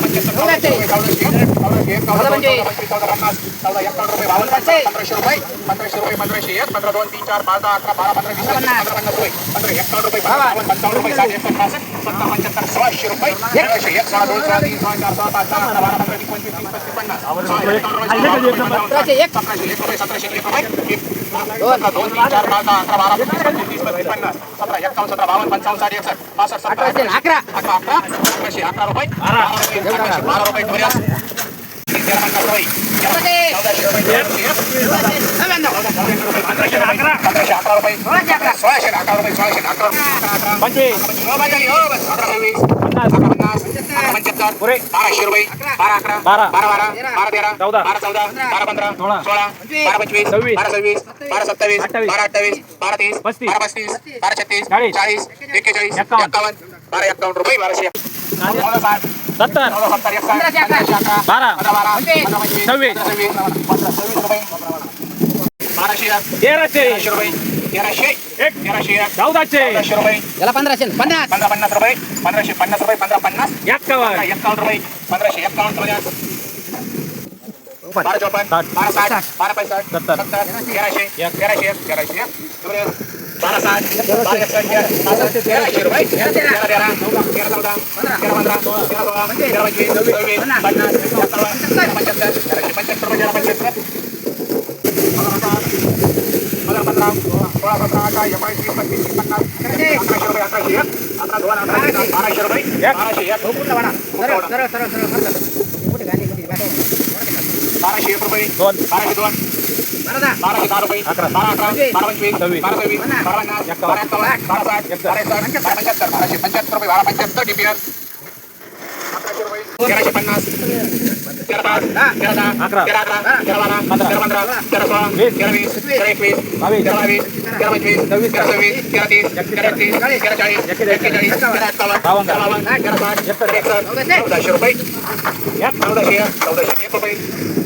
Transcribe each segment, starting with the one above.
Gracias. चौदा एक चौदा रुपये बावन्न एक पंधरा दोन तीन चार रुपये सोळाशे अकरा रुपये सोळाशे अकरा रुपये बाराशे रुपये बारा अकरा बारा. बारा बारा बारा तेरा चौदा. बारा चौदा बारा पंधरा सोळा. सोळा बारा पंचवीस सव्वीस. बारा सव्वीस बारा सत्तावीस बारा अठ्ठावीस बारा तीस पस्तीस. बारा पस्तीस बारा छत्तीस चाळीस. एक्केचाळीस एक्कावन्न. बारा एक्कावन्न रुपये बाराशे सत्तर बारा. सव्वीस. तेराशे चौदाशे याला पंधराशे पन्नास पंधरा पन्नास रुपये पंधराशे पन्नास रुपये पंधरा पन्नास एक्कावन्न एक्कावन्न रुपये पंधराशे एक्कावन्न रुपये बारा चौपन्न साठ. बारा साठ बारा पैंसष्ट सत्तर. सत्तर तेराशे एक तेराशे एक तेराशे एक रुपये. बारा साठ बारा एकसष्ट तेरा- पासष्ट, तेराशे रुपये तेरा तेरा तेरा चौदा तेरा चौदा तेरा पंधरा तेरा सोळा तेरा पंचवीस सव्वीस पन्नास एकावन्न तेरा पंच्याहत्तर तेराशे पंच्याहत्तर रुपये तेरा पंच्याहत्तर पंधरा पंधरा सोळा सतरा अठरा एकोणीस वीस पंचवीस तीस पन्नास अकराशे रुपये अकराशे एक अकरा दोन अकरा तीन, बाराशे रुपये बाराशे एक सरळ सरळ सरळ सरळ सरळ मोठी गाडी मोठी गाडी बाराशे एक रुपये. दोन. बाराशे दोन. बाराशे दहा रुपये. अकरा. बारा अकरा. बारा पंचवीस. सव्वीस. बारा सव्वीस पन्नास. बारा पन्नास. एक्कावन्न. बारा एक्कावन्न बारा साठ बारा एकसष्ट बारा पंच्याहत्तर. बाराशे पंच्याहत्तर रुपये. बारा पंच्याहत्तर डीपीएल तेराशे पन्नास. तेरा पाच. तेरा दहा. अकरा. तेरा अकरा. तेरा बारा. पंधरा. तेरा पंधरा. तेरा सोळा. वीस. तेरा वीस. तेरा एकवीस. तेरा बावीस. तेरा पंचवीस. सव्वीस. तेरा सव्वीस. तेरा तीस. तेरा एकतीस तेरा चाळीस. एक्केचाळीस. एक्केचाळीस तेरा एक्कावन्न बावन्न. तेरा बावन्न. तेरा साठ. एकसष्ट. तेरा एकसष्ट. चौदाशे. रुपये. चौदाशे. चौदाशे एक रुपये.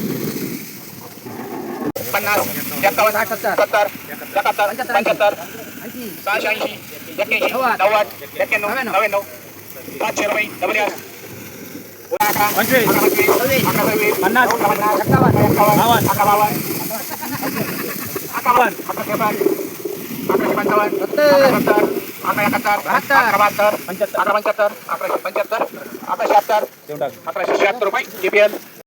एकसष्ट बासष्ट सत्तर पंच्याहत्तर ऐंशी नव्वद तेरा नव्वद रुपये केपीएल हजार एकावन्न रुपये हजार पंचावन्न साठ एकसष्ट बासष्ट सत्तर पंच्याहत्तर ऐंशी नव्वद हजार नव्वद रुपये एकावन्न पंचावन्न साठ एकसष्ट बासष्ट सत्तर पंच्याहत्तर हजार पंच्याहत्तर शहात्तर ऐंशी अकराशे अकरा रुपये अकराशे अकरा रुपये केपीएल पन्नास एकावन्न साठ, सत्तर. सत्तर एकाहत्तर पंच्याहत्तर ऐंशी सहाशे ऐंशी एक्क्याऐंशी नव्वद. नव्वद एक्क्याण्णव नव्याण्णव. नव्याण्णव पाचशे रुपये डबल एस अकरा पंचवीस. अकरा पंचवीस सव्वीस. अकरा सव्वीस पन्नास. अकरा पन्नास एक्कावन्न. एक्कावन्न बावन्न. अकरा बावन्न अकरा अकरा त्रेपन्न अकराशे पंचावन्न सत्तर. अकरा सत्तर अकरा एकाहत्तर बहात्तर. अकरा बहात्तर पंच्याहत्तर. अकरा पंच्याहत्तर अकराशे पंच्याहत्तर अकरा शहात्तर देऊन टाक अकराशे शहात्तर रुपये जीपीएल